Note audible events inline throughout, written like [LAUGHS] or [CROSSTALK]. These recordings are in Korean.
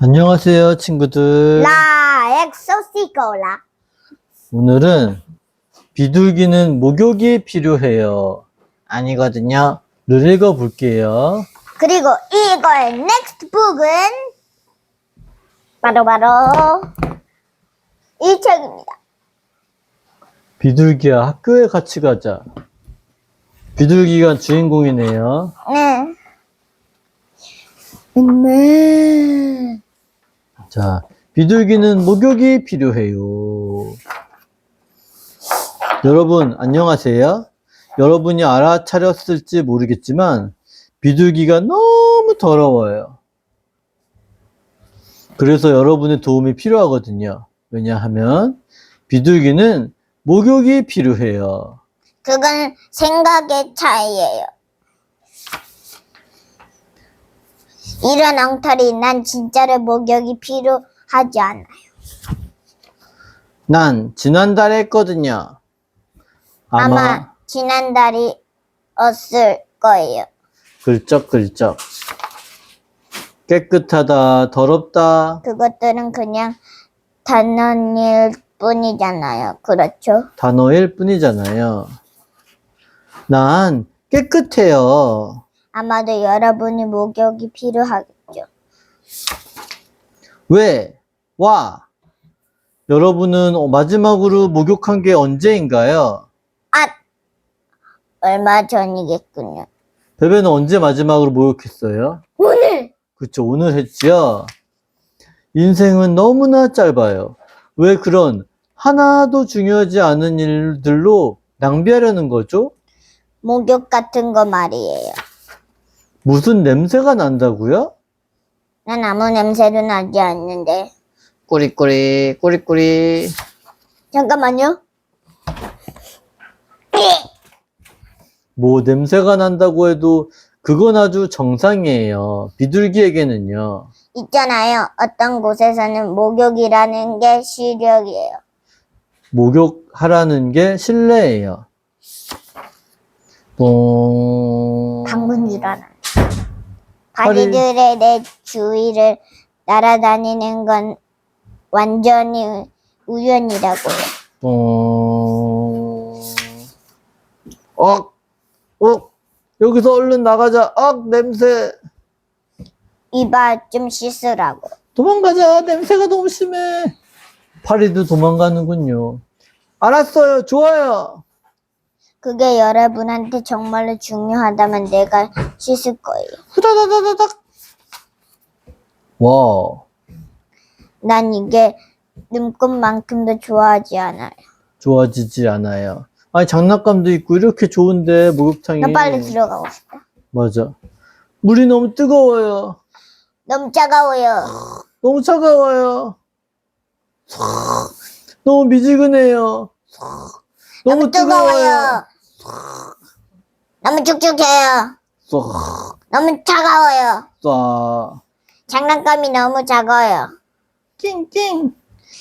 안녕하세요, 친구들. 라 엑소시고라 오늘은 비둘기는 목욕이 필요해요. 아니거든요. 를 읽어볼게요. 그리고 이거의 넥스트 북은 바로바로 이 책입니다. 비둘기야, 학교에 같이 가자. 비둘기가 주인공이네요. 네. 네. 자, 비둘기는 목욕이 필요해요. 여러분, 안녕하세요. 여러분이 알아차렸을지 모르겠지만, 비둘기가 너무 더러워요. 그래서 여러분의 도움이 필요하거든요. 왜냐하면, 비둘기는 목욕이 필요해요. 그건 생각의 차이예요. 이런 엉터리 난 진짜로 목욕이 필요하지 않아요. 난 지난달에 했거든요. 아마, 아마, 지난달이 없을 거예요. 글쩍글쩍. 깨끗하다, 더럽다, 그것들은 그냥 단어일 뿐이잖아요. 그렇죠? 단어일 뿐이잖아요. 난 깨끗해요. 아마도 여러분이 목욕이 필요하겠죠. 왜? 와. 여러분은 어, 마지막으로 목욕한 게 언제인가요? 아! 얼마 전이겠군요. 베베는 언제 마지막으로 목욕했어요? 오늘! 그쵸, 오늘 했지요? 인생은 너무나 짧아요. 왜 그런 하나도 중요하지 않은 일들로 낭비하려는 거죠? 목욕 같은 거 말이에요. 무슨 냄새가 난다고요? 난 아무 냄새도 나지 않는데. 꾸리꾸리, 꾸리꾸리. 잠깐만요. 뭐 냄새가 난다고 해도 그건 아주 정상이에요. 비둘기에게는요. 있잖아요. 어떤 곳에서는 목욕이라는 게 시력이에요. 목욕하라는 게 실내예요. 뽕. 방문 줄 알아. 바지들의 내 주위를 날아다니는 건 완전히 우연이라고요. 뽕. 억. 억. 여기서 얼른 나가자. 억 냄새. 이봐 좀 씻으라고. 도망가자. 냄새가 너무 심해. 파리도 도망가는군요. 알았어요. 좋아요. 그게 여러분한테 정말로 중요하다면 내가 씻을 거예요. 후다다다다닥. 와. 난 이게 눈꽃만큼도 좋아하지 않아요. 좋아지지 않아요. 아니 장난감도 있고 이렇게 좋은데 목욕탕이 나 빨리 들어가고 싶다. 맞아. 물이 너무 뜨거워요. 너무 차가워요. 너무 차가워요. 너무 미지근해요. 너무 너무 뜨거워요. 뜨거워요. 너무 축축해요. 쏴, 너무 차가워요. 쏴. 장난감이 너무 작아요. 낑낑,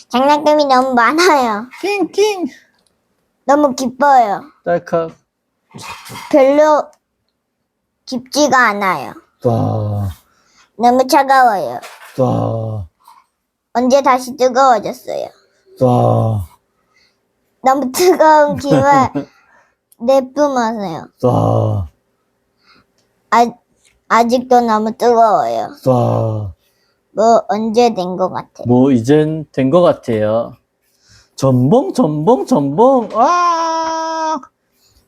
장난감이 너무 많아요. 낑낑. 너무 기뻐요. 딸칵. 별로 깊지가 않아요. 쏴, 너무 차가워요. 쏴, 언제 다시 뜨거워졌어요. 쏴, 너무 뜨거운 김을 [LAUGHS] 내뿜어서요. 쏴, 아, 아직도 너무 뜨거워요. 쏴. 뭐 언제 된 것 같아요. 뭐 이젠 된 것 같아요. 전봉 전봉 전봉 아!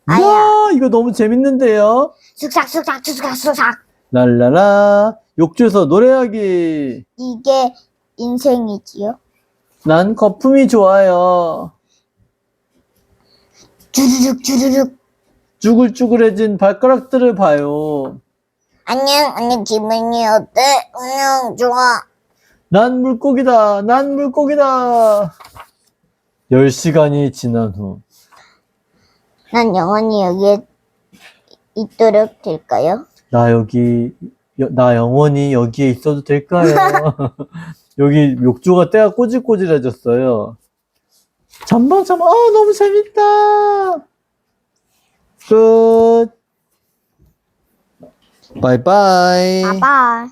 아야. 이야 이거 너무 재밌는데요. 쑥삭 쑥삭 쑥삭 쑥삭. 랄라라 욕조에서 노래하기. 이게 인생이지요. 난 거품이 좋아요. 주르륵 주르륵. 쭈글쭈글해진 발가락들을 봐요. 안녕 안녕 기분이 어때? 안녕 좋아. 난 물고기다. 난 물고기다. 10시간이 지난 후. 난 영원히 여기에 있도록 될까요? 나 여기, 여- 나 영원히 여기에 있어도 될까요? [LAUGHS] 여기 욕조가 때가 꼬질꼬질해졌어요. 잠방, 아, 너무 재밌다! 끝. 바이바이. 바이바이.